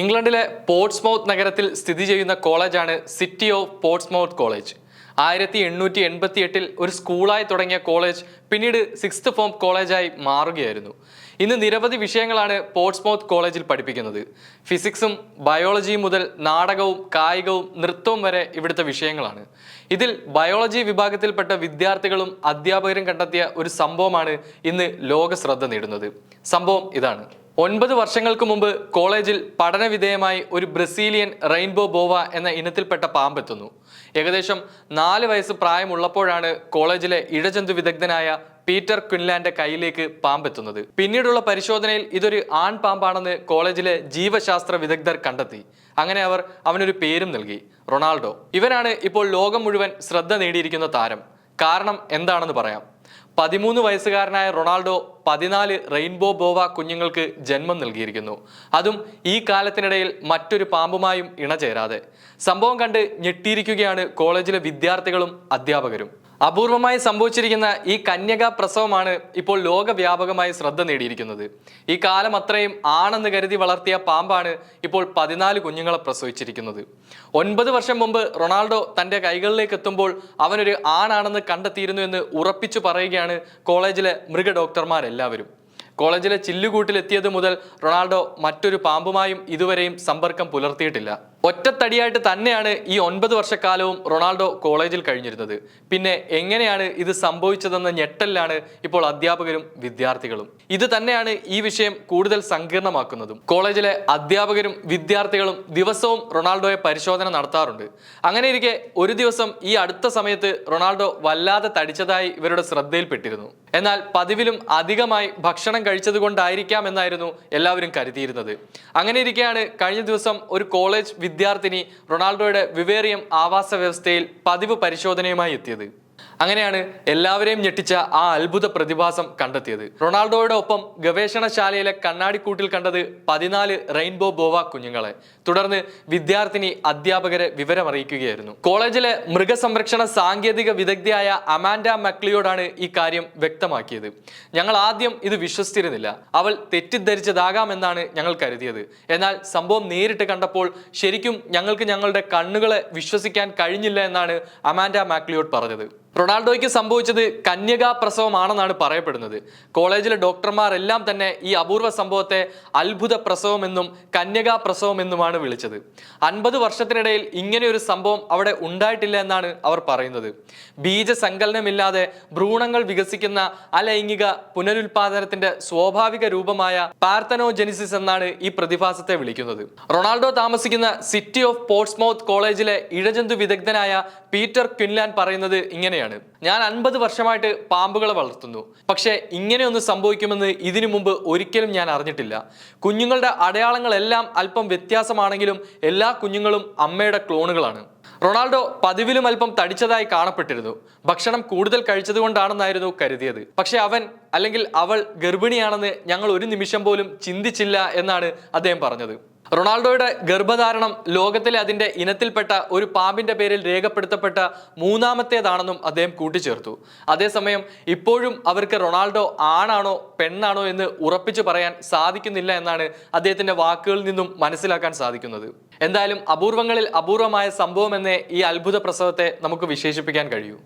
ഇംഗ്ലണ്ടിലെ പോർട്സ്മൗത്ത് നഗരത്തിൽ സ്ഥിതി ചെയ്യുന്ന കോളേജാണ് സിറ്റി ഓഫ് പോർട്സ്മൗത്ത് കോളേജ്. ആയിരത്തി എണ്ണൂറ്റി എൺപത്തി എട്ടിൽ ഒരു സ്കൂളായി തുടങ്ങിയ കോളേജ് പിന്നീട് സിക്സ്ത് ഫോം കോളേജായി മാറുകയായിരുന്നു. ഇന്ന് നിരവധി വിഷയങ്ങളാണ് പോർട്സ്മൗത്ത് കോളേജിൽ പഠിപ്പിക്കുന്നത്. ഫിസിക്സും ബയോളജിയും മുതൽ നാടകവും കായികവും നൃത്തവും വരെ ഇവിടുത്തെ വിഷയങ്ങളാണ്. ഇതിൽ ബയോളജി വിഭാഗത്തിൽപ്പെട്ട വിദ്യാർത്ഥികളും അധ്യാപകരും കണ്ടെത്തിയ ഒരു സംഭവമാണ് ഇന്ന് ലോക ശ്രദ്ധ നേടുന്നത്. സംഭവം ഇതാണ്. ഒൻപത് വർഷങ്ങൾക്ക് മുമ്പ് കോളേജിൽ പഠനവിധേയമായി ഒരു ബ്രസീലിയൻ റെയിൻബോ ബോവ എന്ന ഇനത്തിൽപ്പെട്ട പാമ്പെത്തുന്നു. ഏകദേശം നാല് വയസ്സ് പ്രായമുള്ളപ്പോഴാണ് കോളേജിലെ ഇഴജന്തു വിദഗ്ധനായ പീറ്റർ ക്വിൻലാൻഡ് കയ്യിലേക്ക് പാമ്പെത്തുന്നത്. പിന്നീടുള്ള പരിശോധനയിൽ ഇതൊരു ആൺ പാമ്പാണെന്ന് കോളേജിലെ ജീവശാസ്ത്ര വിദഗ്ധർ കണ്ടെത്തി. അങ്ങനെ അവർ അവനൊരു പേരും നൽകി റൊണാൾഡോ. ഇവനാണ് ഇപ്പോൾ ലോകം മുഴുവൻ ശ്രദ്ധ നേടിയിരിക്കുന്ന താരം. കാരണം എന്താണെന്ന് പറയാം. പതിമൂന്ന് വയസ്സുകാരനായ റൊണാൾഡോ പതിനാല് റെയിൻബോ ബോവ കുഞ്ഞുങ്ങൾക്ക് ജന്മം നൽകിയിരിക്കുന്നു. അതും ഈ കാലത്തിനിടയിൽ മറ്റൊരു പാമ്പുമായും ഇണചേരാതെ. സംഭവം കണ്ട് ഞെട്ടിയിരിക്കുകയാണ് കോളേജിലെ വിദ്യാർത്ഥികളും അധ്യാപകരും. അപൂർവമായി സംഭവിച്ചിരിക്കുന്ന ഈ കന്യക പ്രസവമാണ് ഇപ്പോൾ ലോകവ്യാപകമായി ശ്രദ്ധ നേടിയിരിക്കുന്നത്. ഈ കാലം അത്രയും ആണെന്ന് കരുതി വളർത്തിയ പാമ്പാണ് ഇപ്പോൾ പതിനാല് കുഞ്ഞുങ്ങളെ പ്രസവിച്ചിരിക്കുന്നത്. ഒൻപത് വർഷം മുമ്പ് റൊണാൾഡോ തന്റെ കൈകളിലേക്ക് എത്തുമ്പോൾ അവനൊരു ആണാണെന്ന് കണ്ടെത്തിയിരുന്നു എന്ന് ഉറപ്പിച്ചു പറയുകയാണ് കോളേജിലെ മൃഗ ഡോക്ടർമാരെല്ലാവരും. കോളേജിലെ ചില്ലുകൂട്ടിലെത്തിയത് മുതൽ റൊണാൾഡോ മറ്റൊരു പാമ്പുമായും ഇതുവരെയും സമ്പർക്കം പുലർത്തിയിട്ടില്ല. ഒറ്റത്തടിയായിട്ട് തന്നെയാണ് ഈ ഒൻപത് വർഷക്കാലവും റൊണാൾഡോ കോളേജിൽ കഴിഞ്ഞിരുന്നത്. പിന്നെ എങ്ങനെയാണ് ഇത് സംഭവിച്ചതെന്ന ഞെട്ടലിലാണ് ഇപ്പോൾ അധ്യാപകരും വിദ്യാർത്ഥികളും. ഇത് തന്നെയാണ് ഈ വിഷയം കൂടുതൽ സങ്കീർണമാക്കുന്നതും. കോളേജിലെ അധ്യാപകരും വിദ്യാർത്ഥികളും ദിവസവും റൊണാൾഡോയെ പരിശോധന നടത്താറുണ്ട്. അങ്ങനെ ഇരിക്കെ ഒരു ദിവസം ഈ അടുത്ത സമയത്ത് റൊണാൾഡോ വല്ലാതെ തടിച്ചതായി ഇവരുടെ ശ്രദ്ധയിൽപ്പെട്ടിരുന്നു. എന്നാൽ പതിവിലും അധികമായി ഭക്ഷണം കഴിച്ചതുകൊണ്ടായിരിക്കാം എന്നായിരുന്നു എല്ലാവരും കരുതിയിരുന്നത്. അങ്ങനെ ഇരിക്കെയാണ് കഴിഞ്ഞ ദിവസം ഒരു കോളേജ് വിദ്യാർത്ഥിനി റൊണാൾഡോയുടെ വിവേറിയം ആവാസ വ്യവസ്ഥയിൽ പതിവ് പരിശോധനയുമായി എത്തിയത്. അങ്ങനെയാണ് എല്ലാവരെയും ഞെട്ടിച്ച ആ അത്ഭുത പ്രതിഭാസം കണ്ടെത്തിയത്. റൊണാൾഡോയുടെ ഒപ്പം ഗവേഷണശാലയിലെ കണ്ണാടിക്കൂട്ടിൽ കണ്ടത് പതിനാല് റെയിൻബോ ബോവ കുഞ്ഞുങ്ങളെ. തുടർന്ന് വിദ്യാർത്ഥിനി അധ്യാപകരെ വിവരമറിയിക്കുകയായിരുന്നു. കോളേജിലെ മൃഗസംരക്ഷണ സാങ്കേതിക വിദഗ്ധയായ അമാൻഡ മക്ലിയോടാണ് ഈ കാര്യം വ്യക്തമാക്കിയത്. ഞങ്ങൾ ആദ്യം ഇത് വിശ്വസിച്ചിരുന്നില്ല. അവൾ തെറ്റിദ്ധരിച്ചതാകാമെന്നാണ് ഞങ്ങൾ കരുതിയത്. എന്നാൽ സംഭവം നേരിട്ട് കണ്ടപ്പോൾ ശരിക്കും ഞങ്ങൾക്ക് ഞങ്ങളുടെ കണ്ണുകളെ വിശ്വസിക്കാൻ കഴിഞ്ഞില്ല എന്നാണ് അമാൻഡ മാക്ലിയോട്ട് പറഞ്ഞത്. റൊണാൾഡോയ്ക്ക് സംഭവിച്ചത് കന്യകാ പ്രസവമാണെന്നാണ് പറയപ്പെടുന്നത്. കോളേജിലെ ഡോക്ടർമാരെല്ലാം തന്നെ ഈ അപൂർവ സംഭവത്തെ അത്ഭുത പ്രസവമെന്നും കന്യകാ പ്രസവമെന്നുമാണ് വിളിച്ചത്. അൻപത് വർഷത്തിനിടയിൽ ഇങ്ങനെ ഒരു സംഭവം അവിടെ ഉണ്ടായിട്ടില്ല എന്നാണ് അവർ പറയുന്നത്. ബീജസങ്കലനമില്ലാതെ ഭ്രൂണങ്ങൾ വികസിക്കുന്ന അലൈംഗിക പുനരുൽപാദനത്തിന്റെ സ്വാഭാവിക രൂപമായ പാർത്തനോജെനിസിസ് എന്നാണ് ഈ പ്രതിഭാസത്തെ വിളിക്കുന്നത്. റൊണാൾഡോ താമസിക്കുന്ന സിറ്റി ഓഫ് പോർട്സ്മൗത്ത് കോളേജിലെ ഇഴജന്തു വിദഗ്ധനായ പീറ്റർ ക്വിൻലാൻ പറയുന്നത് ഇങ്ങനെയാണ്. ഞാൻ അൻപത് വർഷമായിട്ട് പാമ്പുകളെ വളർത്തുന്നു. പക്ഷേ ഇങ്ങനെയൊന്നും സംഭവിക്കുമെന്ന് ഇതിനു മുമ്പ് ഒരിക്കലും ഞാൻ അറിഞ്ഞിട്ടില്ല. കുഞ്ഞുങ്ങളുടെ അടയാളങ്ങളെല്ലാം അല്പം വ്യത്യാസമാണെങ്കിലും എല്ലാ കുഞ്ഞുങ്ങളും അമ്മയുടെ ക്ലോണുകളാണ്. റൊണാൾഡോ പതിവിലും അല്പം തടിച്ചതായി കാണപ്പെട്ടിരുന്നു. ഭക്ഷണം കൂടുതൽ കഴിച്ചതുകൊണ്ടാണെന്നായിരുന്നു കരുതിയത്. പക്ഷെ അവൻ അല്ലെങ്കിൽ അവൾ ഗർഭിണിയാണെന്ന് ഞങ്ങൾ ഒരു നിമിഷം പോലും ചിന്തിച്ചില്ല എന്നാണ് അദ്ദേഹം പറഞ്ഞത്. റൊണാൾഡോയുടെ ഗർഭധാരണം ലോകത്തിലെ അതിന്റെ ഇനത്തിൽപ്പെട്ട ഒരു പാമ്പിന്റെ പേരിൽ രേഖപ്പെടുത്തപ്പെട്ട മൂന്നാമത്തേതാണെന്നും അദ്ദേഹം കൂട്ടിച്ചേർത്തു. അതേസമയം ഇപ്പോഴും അവർക്ക് റൊണാൾഡോ ആണാണോ പെണ്ണാണോ എന്ന് ഉറപ്പിച്ചു പറയാൻ സാധിക്കുന്നില്ല എന്നാണ് അദ്ദേഹത്തിന്റെ വാക്കുകളിൽ നിന്നും മനസ്സിലാക്കാൻ സാധിക്കുന്നത്. എന്തായാലും അപൂർവങ്ങളിൽ അപൂർവമായ സംഭവം എന്നേ ഈ അത്ഭുത പ്രസവത്തെ നമുക്ക് വിശേഷിപ്പിക്കാൻ കഴിയൂ.